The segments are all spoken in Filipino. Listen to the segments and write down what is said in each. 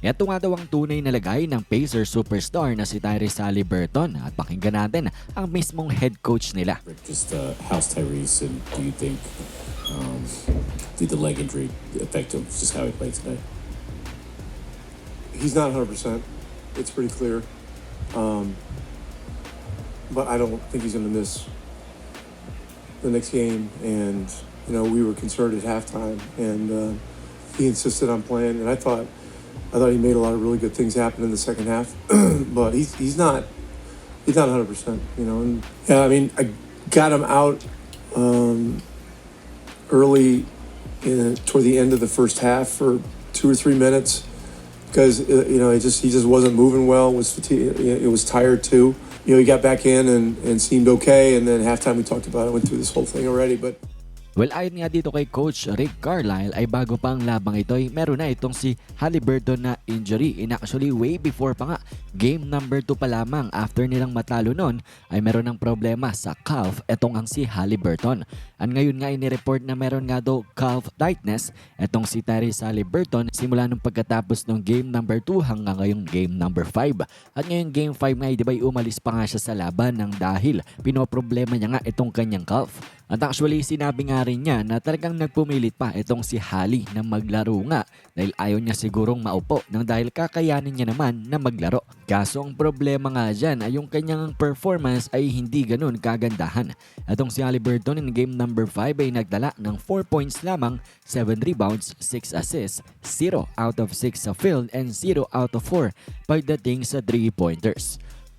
Ito nga daw ang tunay na lagay ng Pacers superstar na si Tyrese Halliburton at pakinggan natin ang mismong head coach nila. Just uh, how's Tyrese, and do you think um, did the leg injury affect him? Just how he played today. he's not 100%. It's pretty clear. Um, but I don't think he's going to miss the next game. And, you know, we were concerned at halftime, and uh, he insisted on playing. And I thought, I thought he made a lot of really good things happen in the second half. but he's, he's not, he's not 100%, you know. And yeah, I mean, I got him out um, early in, toward the end of the first half for two or three minutes because uh, you know it just he just wasn't moving well. Was fatigued, it was tired too. You know, he got back in and, and seemed okay, and then halftime we talked about it. Went through this whole thing already, but Well, ayon nga dito kay Coach Rick Carlisle ay bago pa ang labang ito ay meron na itong si Halliburton na injury. In actually way before pa nga, game number 2 pa lamang after nilang matalo nun ay meron ng problema sa calf etong ang si Halliburton. At ngayon nga inireport na meron nga daw calf tightness etong si Tyrese Halliburton simula nung pagkatapos ng game number 2 hanggang ngayong game number 5. At ngayong game 5 nga, di ba umalis pa nga siya sa laban ng dahil pinoproblema niya nga itong kanyang calf. At actually sinabi nga rin niya na talagang nagpumilit pa itong si Hali na maglaro nga dahil ayaw niya sigurong maupo nang dahil kakayanin niya naman na maglaro. Kaso ang problema nga dyan ay yung kanyang performance ay hindi ganun kagandahan. Itong si Halliburton in game number 5 ay nagdala ng 4 points lamang, 7 rebounds, 6 assists, 0 out of 6 sa field and 0 out of 4 pagdating sa 3-pointers.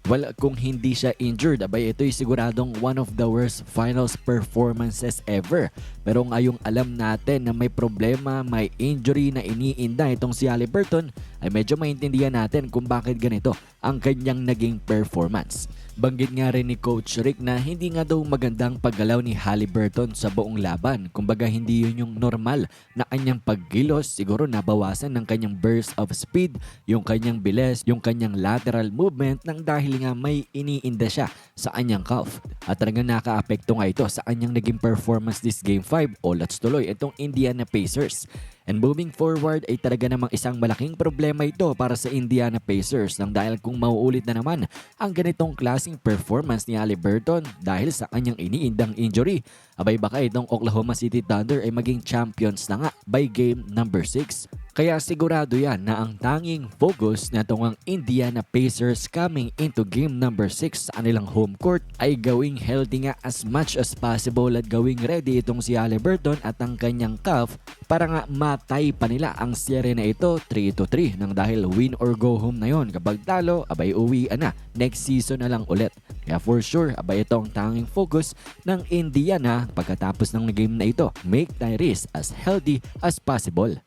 Well, kung hindi siya injured, abay ito'y siguradong one of the worst finals performances ever. Pero ngayong alam natin na may problema, may injury na iniinda itong si Halliburton, ay medyo maintindihan natin kung bakit ganito ang kanyang naging performance. Banggit nga rin ni Coach Rick na hindi nga daw magandang paggalaw ni Halliburton sa buong laban. Kumbaga hindi yun yung normal na kanyang paggilos. Siguro nabawasan ng kanyang burst of speed, yung kanyang bilis, yung kanyang lateral movement nang dahil nga may iniinda siya sa kanyang calf. At talagang nakaapekto nga ito sa kanyang naging performance this Game 5 o let's tuloy itong Indiana Pacers. And moving forward ay talaga namang isang malaking problema ito para sa Indiana Pacers nang dahil kung mauulit na naman ang ganitong klaseng performance ni Halliburton dahil sa kanyang iniindang injury. Abay baka itong Oklahoma City Thunder ay maging champions na nga by game number 6. Kaya sigurado yan na ang tanging focus na itong ang Indiana Pacers coming into game number 6 sa kanilang home court ay gawing healthy nga as much as possible at gawing ready itong si Halliburton at ang kanyang calf para nga matay pa nila ang serie na ito 3 to 3 nang dahil win or go home na yon. Kapag talo abay uwi na. Next season na lang ulit. Kaya for sure abay ito ang tanging focus ng Indiana pagkatapos ng game na ito. Make Tyrese as healthy as possible